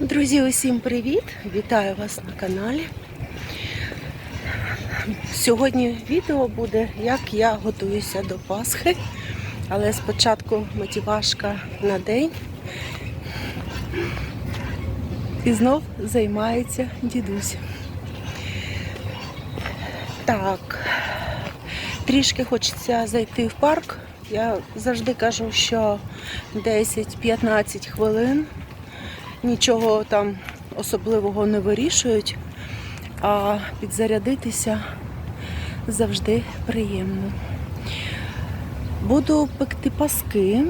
Друзі, усім привіт! Вітаю вас на каналі. Сьогодні відео буде, як я готуюся до Пасхи, але спочатку мотивашка на день. І знов займається дідусь. Так, трішки хочеться зайти в парк. Я завжди кажу, що 10-15 хвилин нічого там особливого не вирішують, а підзарядитися завжди приємно. Буду пекти паски.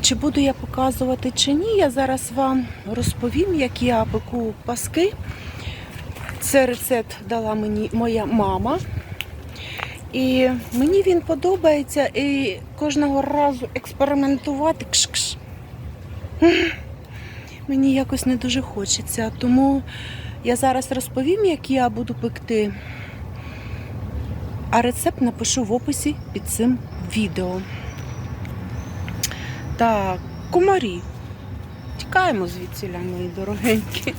Чи буду я показувати чи ні, я зараз вам розповім, як я пеку паски. Це рецепт дала мені моя мама. І мені він подобається і кожного разу експериментувати. Кш-кш. Мені якось не дуже хочеться. Тому я зараз розповім, як я буду пекти. А рецепт напишу в описі під цим відео. Так, комарі. Тікаємо звідси, мої дорогенькі.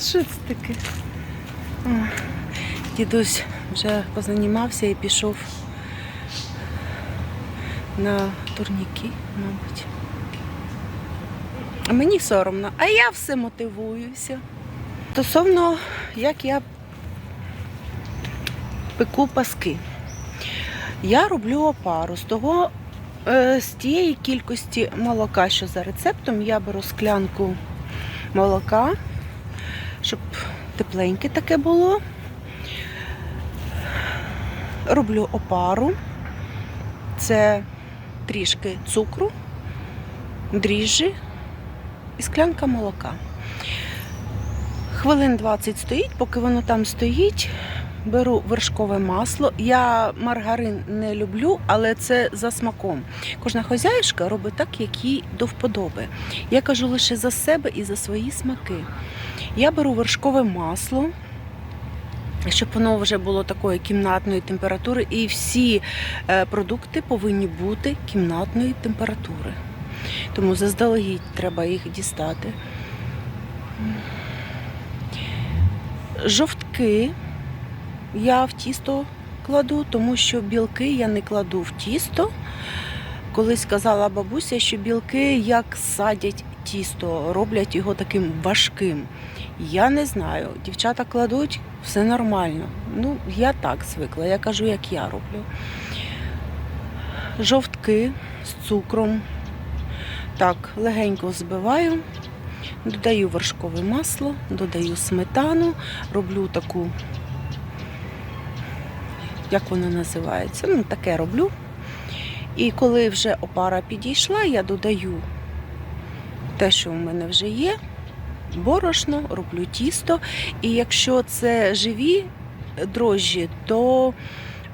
Що це таке? Дідусь вже позанімався і пішов на турніки, мабуть. А мені соромно, а я все мотивуюся. Стосовно, як я пеку паски. Я роблю опару з того, е, з тієї кількості молока, що за рецептом, я беру склянку молока, щоб тепленьке таке було. Роблю опару. Це трішки цукру, дріжджі і склянка молока. Хвилин 20 стоїть, поки воно там стоїть, беру вершкове масло. Я маргарин не люблю, але це за смаком. Кожна хозяюшка робить так, як їй до вподоби. Я кажу лише за себе і за свої смаки. Я беру вершкове масло, щоб воно вже було такої кімнатної температури, і всі е, продукти повинні бути кімнатної температури. Тому заздалегідь треба їх дістати. Жовтки я в тісто кладу, тому що білки я не кладу в тісто. Колись казала бабуся, що білки як садять тісто, роблять його таким важким. Я не знаю. Дівчата кладуть, все нормально. Ну, я так звикла, я кажу, як я роблю. Жовтки з цукром. Так, легенько збиваю, додаю вершкове масло, додаю сметану, роблю таку, як вона називається, ну, таке роблю. І коли вже опара підійшла, я додаю те, що у мене вже є, борошно, роблю тісто. І якщо це живі дрожжі, то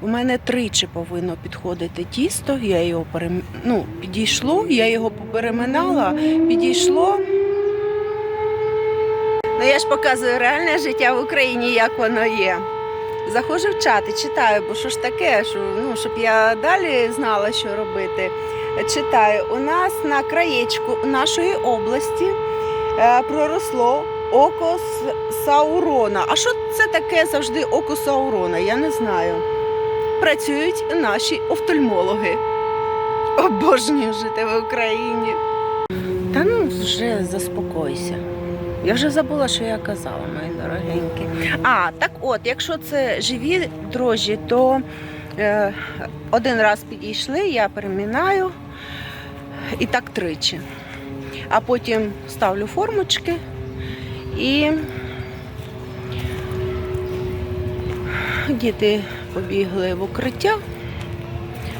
у мене тричі повинно підходити тісто. Я його перем... ну, підійшло, я його переминала, підійшло. Ну я ж показую реальне життя в Україні, як воно є. Заходжу в чати, читаю, бо що ж таке, що, ну, щоб я далі знала, що робити. Читаю, у нас на краєчку нашої області проросло око Саурона. А що це таке завжди око Саурона? Я не знаю. Працюють наші офтальмологи. Обожнюю жити в Україні. Та ну вже заспокойся. Я вже забула, що я казала, мої дорогенькі. А, так от, якщо це живі дрожжі, то е, один раз підійшли, я перемінаю і так тричі. А потім ставлю формочки і діти побігли в укриття.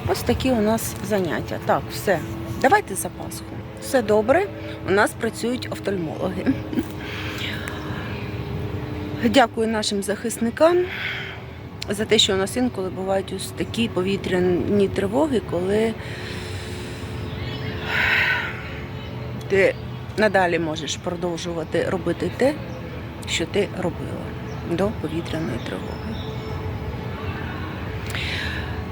Ось такі у нас заняття. Так, все. Давайте за Пасху. Все добре. У нас працюють офтальмологи. Дякую нашим захисникам за те, що у нас інколи бувають ось такі повітряні тривоги, коли ти надалі можеш продовжувати робити те, що ти робила до повітряної тривоги.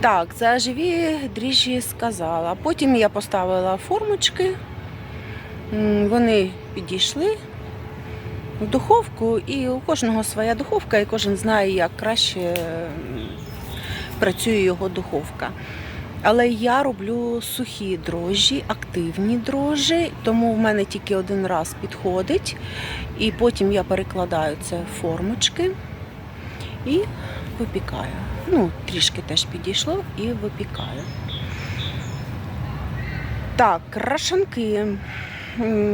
Так, за живі дріжджі сказала. Потім я поставила формочки, вони підійшли в духовку, і у кожного своя духовка, і кожен знає, як краще працює його духовка. Але я роблю сухі дрожжі, активні дрожжі, тому в мене тільки один раз підходить. І потім я перекладаю це в формочки і випікаю. Ну, трішки теж підійшло і випікаю. Так, крашанки.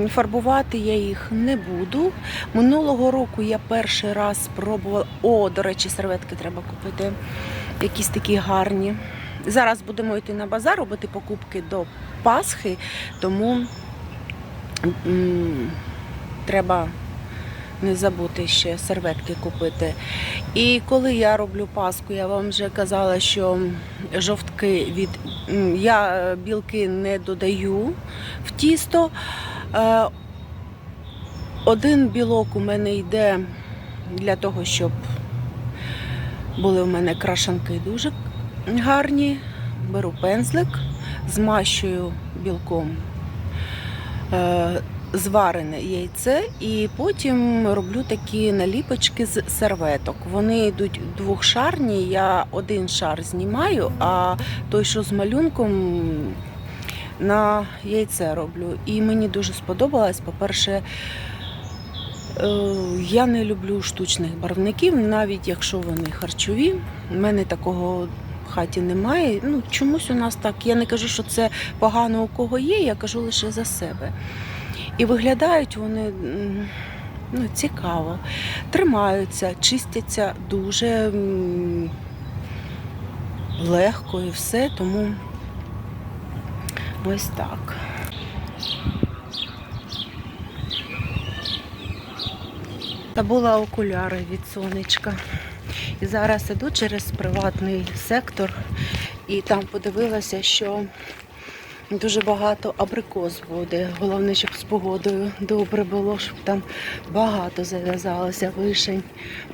Фарбувати я їх не буду. Минулого року я перший раз спробувала. О, до речі, серветки треба купити. Якісь такі гарні. Зараз будемо йти на базар, робити покупки до Пасхи, тому треба не забути ще серветки купити. І коли я роблю паску, я вам вже казала, що жовтки від я е, білки не додаю в тісто. Е, Один білок у мене йде для того, щоб були у мене крашанки дуже гарні. Беру пензлик, змащую білком е, зварене яйце і потім роблю такі наліпочки з серветок. Вони йдуть двохшарні, я один шар знімаю, а той, що з малюнком, на яйце роблю. І мені дуже сподобалось. По-перше, е, я не люблю штучних барвників, навіть якщо вони харчові. У мене такого хаті немає. Ну, чомусь у нас так. Я не кажу, що це погано у кого є, я кажу лише за себе. І виглядають вони ну, цікаво, тримаються, чистяться дуже легко і все, тому ось так. Забула окуляри від сонечка. І зараз іду через приватний сектор і там подивилася, що дуже багато абрикос буде. Головне, щоб з погодою добре було, щоб там багато зав'язалося вишень,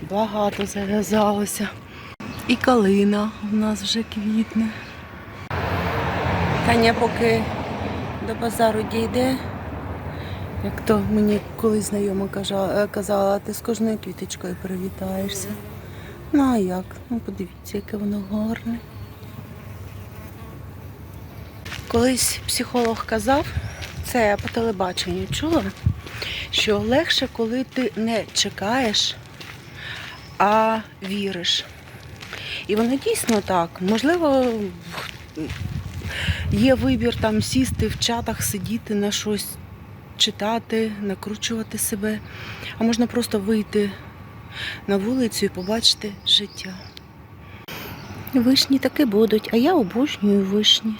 багато зав'язалося. І калина в нас вже квітне. Таня поки до базару дійде, як то мені колись знайома казала, ти з кожною квіточкою привітаєшся. Ну а як? Ну подивіться, яке воно гарне. Колись психолог казав, це я по телебаченню чула, що легше, коли ти не чекаєш, а віриш. І воно дійсно так. Можливо, є вибір там сісти в чатах, сидіти на щось, читати, накручувати себе, а можна просто вийти на вулицю і побачити життя. Вишні таки будуть, а я обожнюю вишні.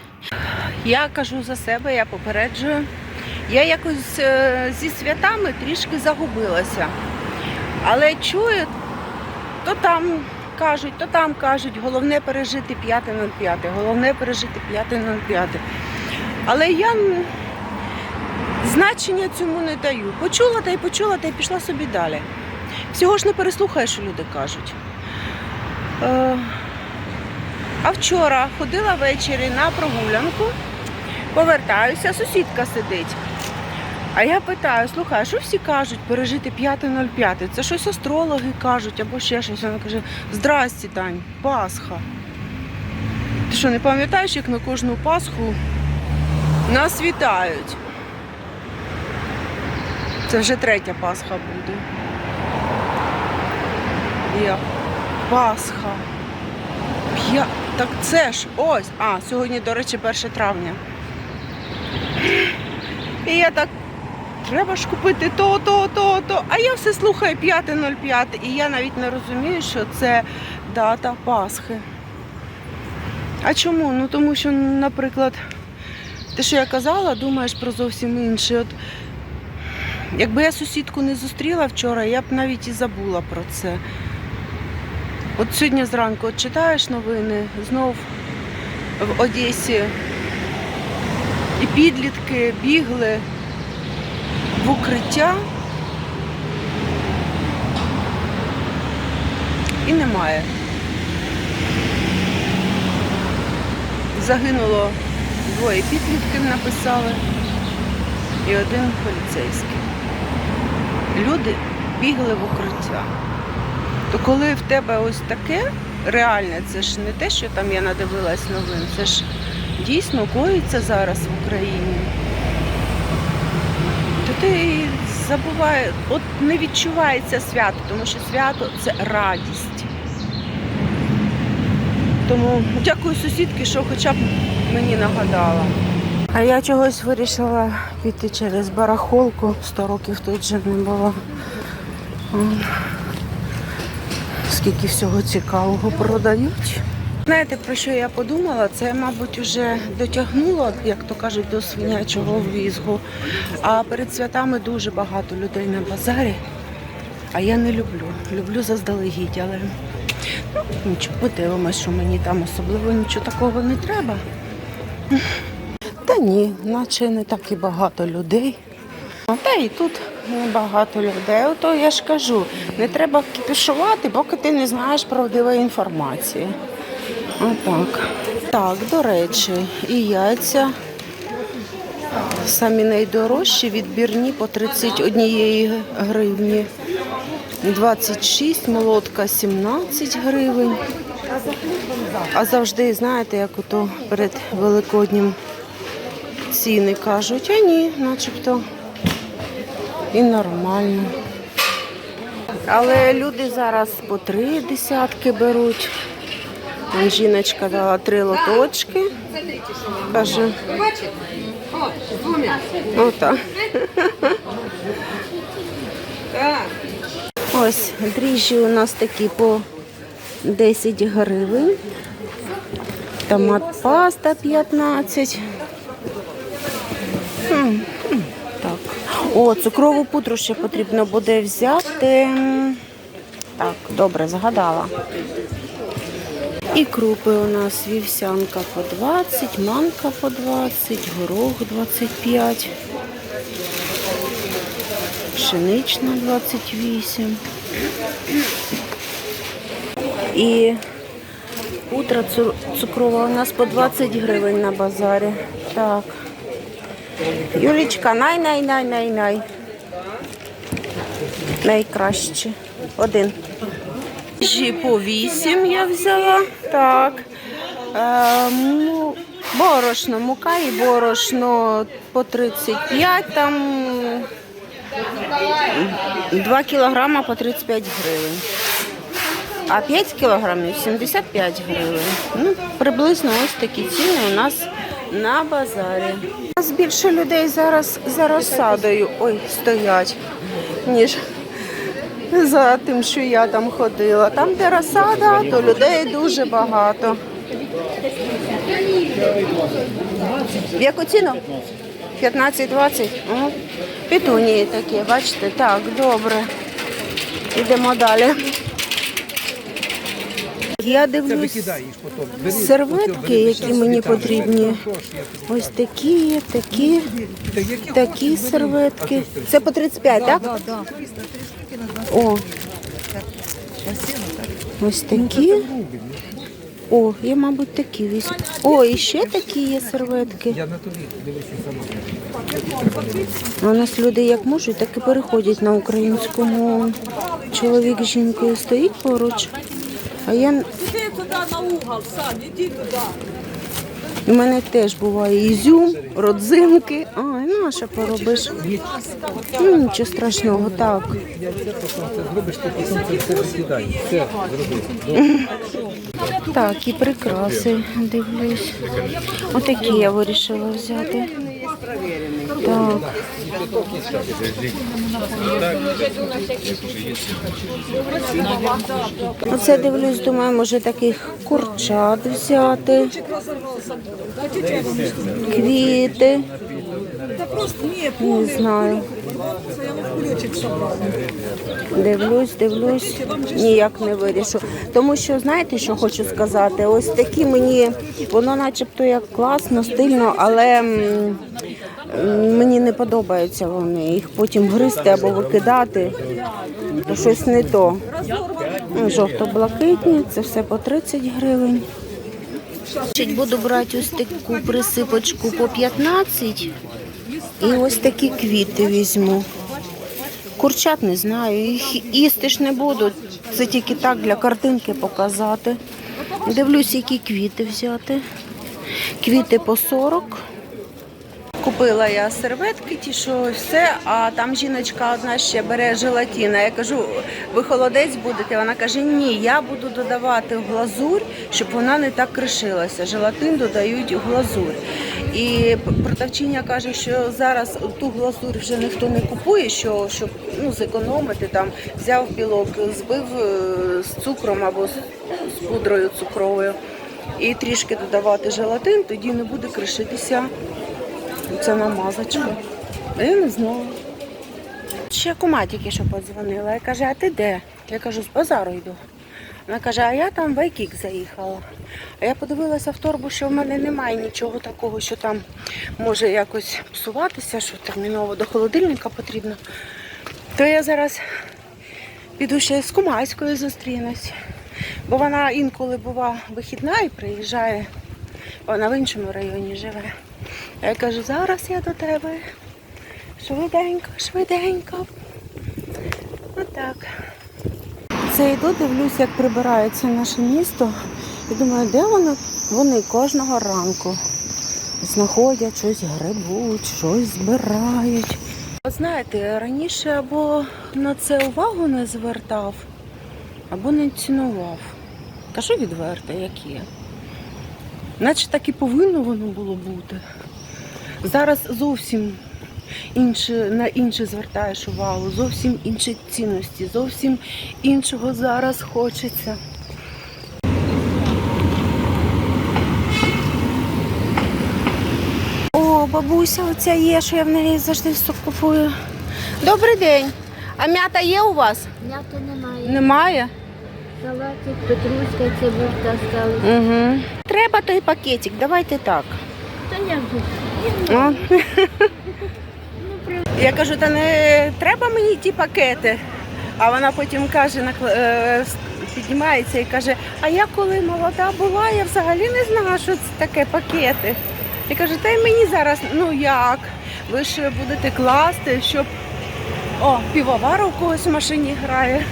Я кажу за себе, я попереджую. Я якось е, зі святами трішки загубилася. Але чую, то там кажуть, то там кажуть, головне пережити 5.05, головне пережити 5.05. Але я значення цьому не даю. Почула та й почула, та й пішла собі далі. Всього ж не переслухаєш, що люди кажуть. Е, а вчора ходила ввечері на прогулянку, повертаюся, сусідка сидить. А я питаю, слухай, що всі кажуть пережити 5.05? Це щось астрологи кажуть або ще щось. Вона каже: Здрасті, Тань, Пасха. Ти що, не пам'ятаєш, як на кожну Пасху нас вітають? Це вже третя Пасха буде. Є Пасха. П'я... Так це ж ось. А, сьогодні, до речі, 1 травня. І я так, треба ж купити то, то, то, то. А я все слухаю 5.05. І я навіть не розумію, що це дата Пасхи. А чому? Ну тому що, наприклад, те, що я казала, думаєш про зовсім інше. От, якби я сусідку не зустріла вчора, я б навіть і забула про це. От сьогодні зранку от читаєш новини, знов в Одесі і підлітки бігли в укриття. І немає. Загинуло двоє підлітків, написали, і один поліцейський. Люди бігли в укриття. То коли в тебе ось таке реальне, це ж не те, що там я надивилась новин, це ж дійсно коїться зараз в Україні. То ти забуває, от не відчувається свято, тому що свято це радість. Тому дякую сусідки, що хоча б мені нагадала. А я чогось вирішила піти через барахолку. 100 років тут вже не було. Скільки всього цікавого продають. Знаєте, про що я подумала? Це, мабуть, вже дотягнуло, як то кажуть, до свинячого візгу. А перед святами дуже багато людей на базарі. А я не люблю. Люблю заздалегідь, але ну, нічого, подивимось, що мені там особливо нічого такого не треба. Та ні, наче не так і багато людей. Та і тут небагато людей. Ото я ж кажу, не треба кіпішувати, поки ти не знаєш правдивої інформації. Отак. Так, до речі, і яйця самі найдорожчі, відбірні по 31 гривні. 26, молотка 17 гривень. А завжди, знаєте, як ото перед Великоднім ціни кажуть, а ні, начебто і нормально. Але люди зараз по три десятки беруть. Жіночка дала три лоточки. Каже. Отак. Ось дріжджі у нас такі по 10 гривень. Томат паста 15. М, м, Так. О, цукрову пудру ще потрібно буде взяти. Так, добре, згадала. І крупи у нас вівсянка по 20, манка по 20, горох 25, пшенична 28. І пудра цукрова у нас по 20 гривень на базарі. Так. Юлічка, най, най, най, най, най. Найкраще. Один. Жі по 8 я взяла. Так. Е, му- борошно, мука і борошно по 35, там 2 кілограма по 35 гривень. А 5 кілограмів 75 гривень. Ну, приблизно ось такі ціни у нас на базарі. У нас більше людей зараз за розсадою ой, стоять, ніж за тим, що я там ходила. Там, де розсада, то людей дуже багато. В яку ціну? 15-20? Ага. Петунії такі, бачите? Так, добре. Йдемо далі. Я дивлюсь серветки, які мені потрібні. Ось такі, такі, такі серветки. Це по 35, так? О. Ось такі. О, я, мабуть, такі візьму. О, і ще такі є серветки. Я на тобі дивися сама. У нас люди як можуть, так і переходять на українську мову. Чоловік з жінкою стоїть поруч. А я Іди туди на угол, Сань, іди туди. у мене теж буває ізюм, родзинки. А, і наша поробиш. Ну, нічого страшного, так. Так, і прикраси дивлюсь. Отакі я вирішила взяти. Так. Оце дивлюсь, думаю, може таких курчат взяти. Квіти. Не знаю. Дивлюсь, дивлюсь, ніяк не вирішу. Тому що знаєте, що хочу сказати? Ось такі мені, воно начебто як класно, стильно, але мені не подобаються вони. Їх потім гризти або викидати. То щось не то. Жовто-блакитні, це все по 30 гривень. Буду брати ось таку присипочку по 15 і ось такі квіти візьму. Курчат не знаю, їх їсти ж не буду. Це тільки так для картинки показати. Дивлюсь, які квіти взяти. Квіти по 40. Купила я серветки, ті, що все, а там жіночка одна ще бере желатина. Я кажу, ви холодець будете? Вона каже, ні, я буду додавати глазурь, щоб вона не так кришилася. Желатин додають глазурь. І продавчиня каже, що зараз ту глазурь вже ніхто не купує, що щоб ну, зекономити, там взяв білок, збив е, з цукром або з пудрою цукровою. І трішки додавати желатин, тоді не буде кришитися це намазочка. Я не знала. Ще кума тільки що подзвонила. Я каже, а ти де? Я кажу, з базару йду. Вона каже, а я там в Айкік заїхала. А я подивилася в торбу, що в мене немає нічого такого, що там може якось псуватися, що терміново до холодильника потрібно. То я зараз піду ще з кумайською зустрінусь. Бо вона інколи бува вихідна і приїжджає. Вона в іншому районі живе. Я кажу, зараз я до тебе. Швиденько, швиденько. Отак. Це йду, дивлюсь, як прибирається наше місто. І думаю, де вони? Вони кожного ранку знаходять щось грибуть, щось збирають. От знаєте, раніше або на це увагу не звертав, або не цінував. Кажу відверто, як є. Наче так і повинно воно було бути. Зараз зовсім інше, на інше звертаєш увагу, зовсім інші цінності, зовсім іншого зараз хочеться. О, бабуся оця є, що я в неї завжди все купую. Добрий день. А м'ята є у вас? М'ято немає. Немає? Салатик, петрушка, цибулька стали. Угу. Треба той пакетик, давайте так. Та як? О. Я кажу, та не треба мені ті пакети. А вона потім каже, е, піднімається і каже, а я коли молода була, я взагалі не знала, що це таке пакети. Я кажу, та й мені зараз, ну як? Ви ж будете класти, щоб. О, півовар у когось в машині грає.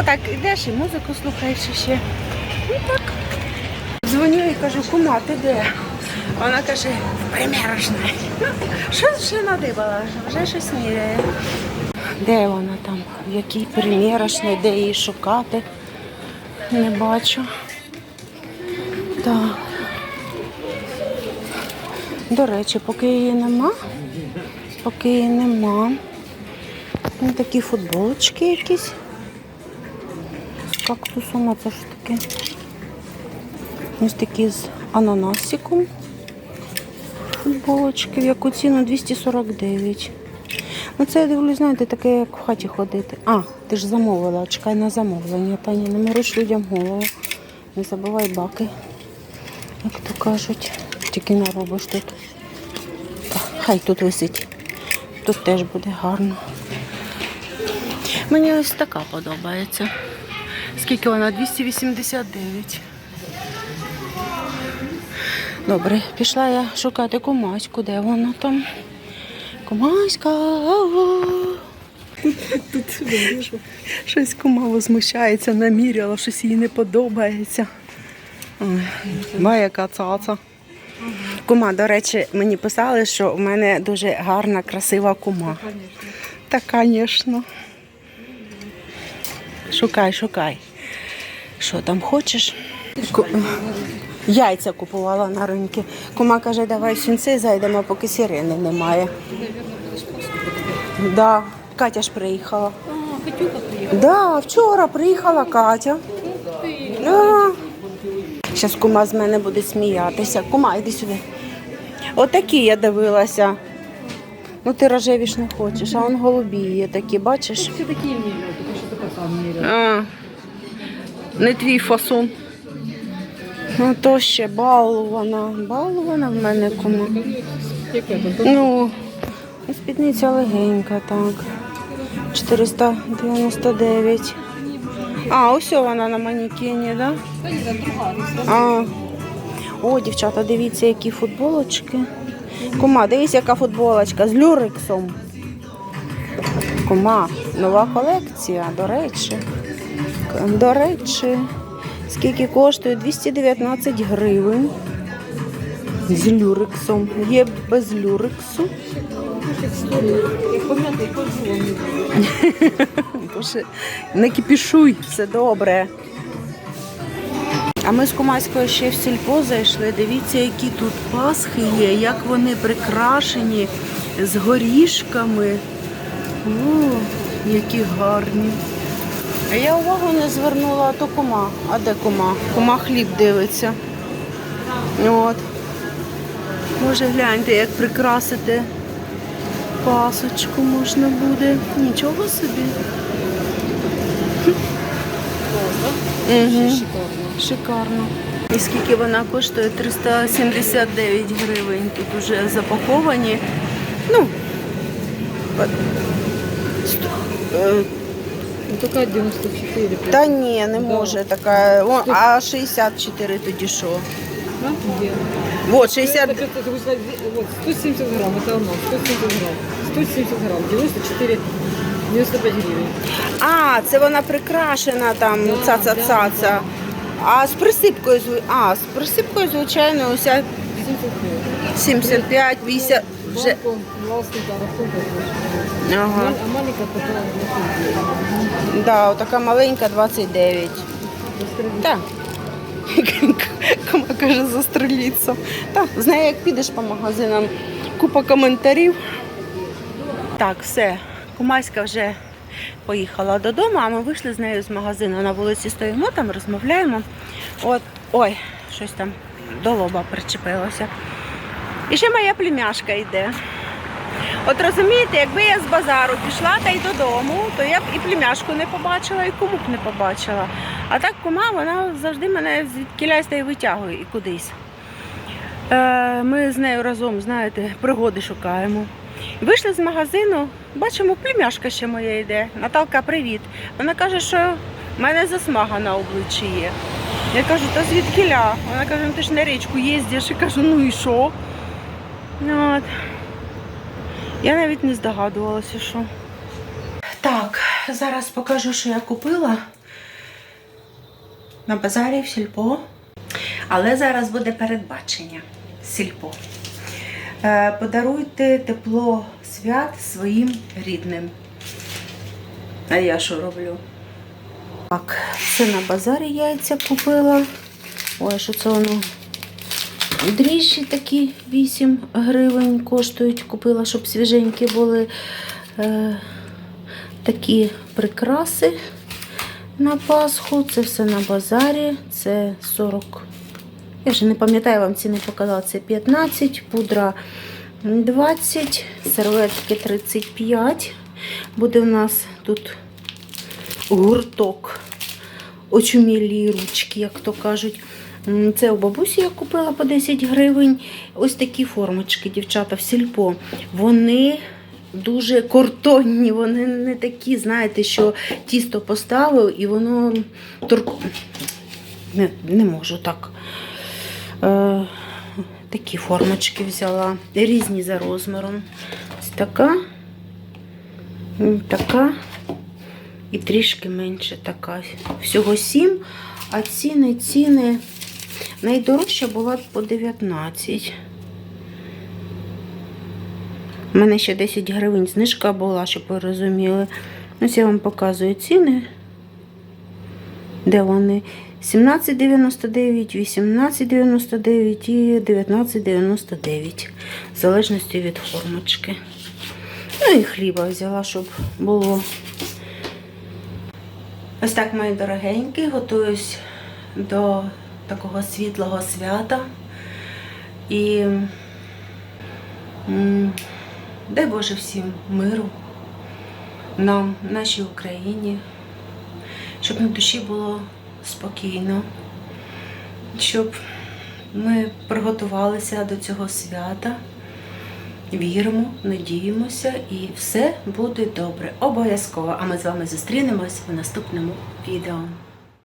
Отак йдеш і музику слухаєш ще. Ну так. Дзвоню і кажу, кума, ти де? Вона каже, в примірочній. Ну, що ще надибала? Вже щось міряє. Де вона там? В якій примірочній, де її шукати? Не бачу. Так. До речі, поки її нема, поки її нема. Ось такі футболочки якісь. Кактусом, а це ж таке. Ось такі з ананасиком. Футболочки, в яку ціну 249. Ну це я дивлюсь, знаєте, таке, як в хаті ходити. А, ти ж замовила, чекай на замовлення. Таня, не мориш людям голову. Не забувай баки, як то кажуть. Тільки не робиш тут. Так, хай тут висить. Тут теж буде гарно. Мені ось така подобається. Скільки вона? 289. Добре, пішла я шукати кумаську, де вона там. Кумаська. ау. Тут щось кума возмущається, наміряла, щось їй не подобається. Ой, цаца. Кума, до речі, мені писали, що в мене дуже гарна, красива кума. Та, звісно. Шукай, шукай. Що там хочеш? Ку- Яйця купувала на ринку. Кума каже, давай сінці зайдемо, поки сирени немає. Да, Катя ж приїхала. А, Катюха приїхала. Да, вчора приїхала Катя. Да. Зараз кума з мене буде сміятися. Кума, йди сюди. Отакі я дивилася. Ну ти рожеві ж не хочеш, а он голубі є такі, бачиш? Все такі міряють, тому що така сам міряє. Не твій фасон. Ну то ще балована. Балована в мене тут? Ну, спідниця легенька, так. 499. А, ось вона на манекені, да? Та ні, там друга. ну, все. А. О, дівчата, дивіться, які футболочки. Кума, дивись, яка футболочка з люрексом. Кума, нова колекція, до речі. К- До речі, скільки коштує? 219 гривень. З люрексом. Є без люрексу. Не кипішуй, все добре. А ми з Кумаською ще в сільпо зайшли. Дивіться, які тут пасхи є, як вони прикрашені з горішками. О, які гарні. Я увагу не звернула, а то кума. А де кума? Кума хліб дивиться. От. Може гляньте, як прикрасити пасочку можна буде. Нічого собі. Угу. Шикарно. І скільки вона коштує? 379 гривень. Тут вже запаковані. Ну, Ну, така 94. та ні, не Да. може така. О, а 64 тоді що? Да? Є. Вот, 60. Это, это, это, вот, 170 грамм, это оно, 170 грамм. 170 грамм, 94, 95 гривен. А, це вона прикрашена там, Да, цаца-цаца. да, А з присипкою, зв- а, з присипкою, звичайно, уся 75. 75, 50, вже. Банку власника рахунка. Ага. А маленькая такая вот, Да, така маленька 29. Так. Кому каже застреліться. Так, знає, як підеш по магазинам. Купа коментарів. Так, все. Кумаська вже поїхала додому, а ми вийшли з нею з магазину. На вулиці стоїмо, там розмовляємо. От, ой, щось там до лоба причепилося. І ще моя племяшка йде. От розумієте, якби я з базару пішла та й додому, то я б і племяшку не побачила, і кому б не побачила. А так кума, вона завжди мене звідкілясь та й витягує і кудись. Е, ми з нею разом, знаєте, пригоди шукаємо. Вийшли з магазину, бачимо, племяшка ще моя йде. Наталка, привіт. Вона каже, що в мене засмага на обличчі є. Я кажу, та звідкіля? Вона каже, ну ти ж на річку їздиш. Я кажу, ну і що? От. Я навіть не здогадувалася, що. Так, зараз покажу, що я купила на базарі в сільпо. Але зараз буде передбачення сільпо. Е, подаруйте тепло свят своїм рідним. А я що роблю? Так, це на базарі яйця купила. Ой, що це воно? Дріжджі такі 8 гривень коштують. Купила, щоб свіженькі були е, такі прикраси на Пасху. Це все на базарі. Це 40. Я вже не пам'ятаю, вам ціни показала. Це 15, пудра 20, серветки 35. Буде у нас тут гурток. Очумілі ручки, як то кажуть. Це у бабусі я купила по 10 гривень. Ось такі формочки, дівчата, в сільпо. Вони дуже картонні, вони не такі, знаєте, що тісто поставив і воно тур... не, не можу так. Е, такі формочки взяла. Різні за розміром. Ось така, така і трішки менше така. Всього 7, а ціни, ціни. Найдорожча була по 19. У мене ще 10 гривень знижка була, щоб ви розуміли. Ось я вам показую ціни. Де вони? 17,99, 18,99 і 19,99. В залежності від формочки. Ну і хліба взяла, щоб було. Ось так, мої дорогенькі, готуюсь до такого світлого свята. І дай Боже всім миру, нам, нашій Україні, щоб на душі було спокійно, щоб ми приготувалися до цього свята віримо, надіємося, і все буде добре. Обов'язково. А ми з вами зустрінемось в наступному відео.